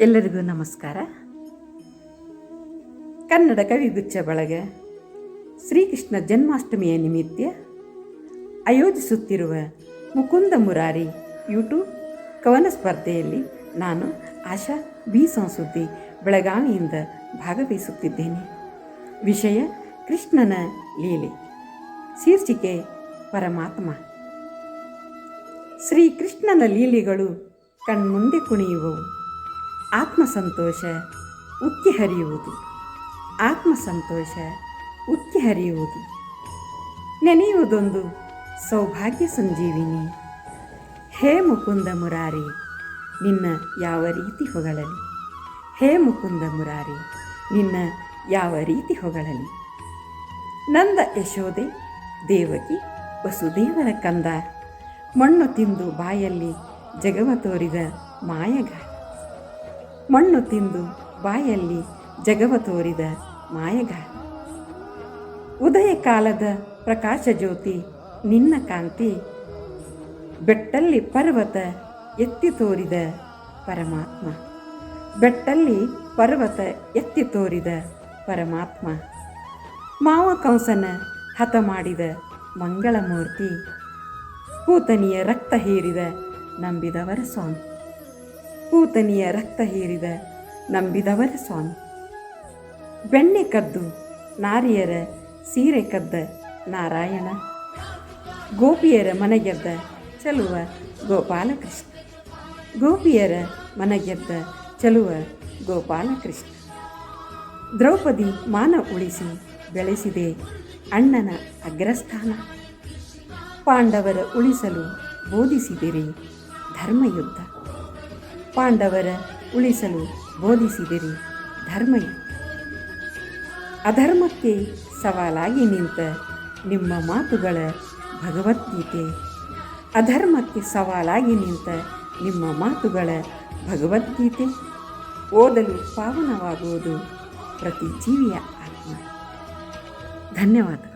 ಎಲ್ಲರಿಗೂ ನಮಸ್ಕಾರ. ಕನ್ನಡ ಕವಿಗುಚ್ಛ ಬಳಗ ಶ್ರೀಕೃಷ್ಣ ಜನ್ಮಾಷ್ಟಮಿಯ ನಿಮಿತ್ತ ಆಯೋಜಿಸುತ್ತಿರುವ ಮುಕುಂದ ಮುರಾರಿ ಯೂಟ್ಯೂಬ್ ಕವನ ಸ್ಪರ್ಧೆಯಲ್ಲಿ ನಾನು ಆಶಾ ಬಿ ಸಂಸುದ್ದಿ ಬೆಳಗಾವಿಯಿಂದ ಭಾಗವಹಿಸುತ್ತಿದ್ದೇನೆ. ವಿಷಯ ಕೃಷ್ಣನ ಲೀಲೆ. ಶೀರ್ಷಿಕೆ ಪರಮಾತ್ಮ. ಶ್ರೀಕೃಷ್ಣನ ಲೀಲೆಗಳು ಕಣ್ಮುಂದೆ ಕುಣಿಯುವವು. ಆತ್ಮಸಂತೋಷ ಉಕ್ಕಿ ಹರಿಯುವುದು ಆತ್ಮಸಂತೋಷ ಉಕ್ಕಿ ಹರಿಯುವುದು ನೆನೆಯುವುದೊಂದು ಸೌಭಾಗ್ಯ ಸಂಜೀವಿನಿ. ಹೇ ಮುಕುಂದ ಮುರಾರಿ, ನಿನ್ನ ಯಾವ ರೀತಿ ಹೊಗಳಲಿ? ಹೇ ಮುಕುಂದ ಮುರಾರಿ, ನಿನ್ನ ಯಾವ ರೀತಿ ಹೊಗಳಲಿ? ನಂದ ಯಶೋದೆ, ದೇವಕಿ, ವಸುದೇವರ ಕಂದ. ಮಣ್ಣು ತಿಂದು ಬಾಯಲ್ಲಿ ಜಗವ ತೋರಿದ ಮಾಯಗ ಮಣ್ಣು ತಿಂದು ಬಾಯಲ್ಲಿ ಜಗವ ತೋರಿದ ಮಾಯಗ. ಉದಯ ಕಾಲದ ಪ್ರಕಾಶ ಜ್ಯೋತಿ ನಿನ್ನ ಕಾಂತಿ, ಬೆಟ್ಟಲ್ಲಿ ಪರ್ವತ ಎತ್ತಿ ತೋರಿದ ಪರಮಾತ್ಮ. ಬೆಟ್ಟಲ್ಲಿ ಪರ್ವತ ಎತ್ತಿ ತೋರಿದ ಪರಮಾತ್ಮ. ಮಾವ ಕಂಸನ ಹತ ಮಾಡಿದ ಮಂಗಳಮೂರ್ತಿ. ಪೂತನಿಯ ರಕ್ತ ಹೀರಿದ ನಂಬಿದವರ ಸ್ವಾಮಿ. ಪೂತನಿಯ ರಕ್ತ ಹೀರಿದ ನಂಬಿದವರ ಸ್ವಾಮಿ. ಬೆಣ್ಣೆ ಕದ್ದು ನಾರಿಯರ ಸೀರೆ ಕದ್ದ ನಾರಾಯಣ. ಗೋಪಿಯರ ಮನೆಗೆದ್ದ ಚಲುವ ಗೋಪಾಲಕೃಷ್ಣ. ಗೋಪಿಯರ ಮನೆಗೆದ್ದ ಚಲುವ ಗೋಪಾಲಕೃಷ್ಣ. ದ್ರೌಪದಿ ಮಾನ ಉಳಿಸಿ ಬೆಳೆಸಿದೆ ಅಣ್ಣನ ಅಗ್ರಸ್ಥಾನ. ಪಾಂಡವರ ಉಳಿಸಲು ಬೋಧಿಸಿದಿರಿ ಧರ್ಮಯುದ್ಧ. ಪಾಂಡವರ ಉಳಿಸಲು ಬೋಧಿಸಿದಿರಿ ಧರ್ಮಯುದ್ಧ ಅಧರ್ಮಕ್ಕೆ ಸವಾಲಾಗಿ ನಿಂತ ನಿಮ್ಮ ಮಾತುಗಳ ಭಗವದ್ಗೀತೆ. ಅಧರ್ಮಕ್ಕೆ ಸವಾಲಾಗಿ ನಿಂತ ನಿಮ್ಮ ಮಾತುಗಳ ಭಗವದ್ಗೀತೆ. ಓದಲು ಪಾವನವಾಗುವುದು ಪ್ರತಿ ಜೀವಿಯ ಆತ್ಮ. ಧನ್ಯವಾದ.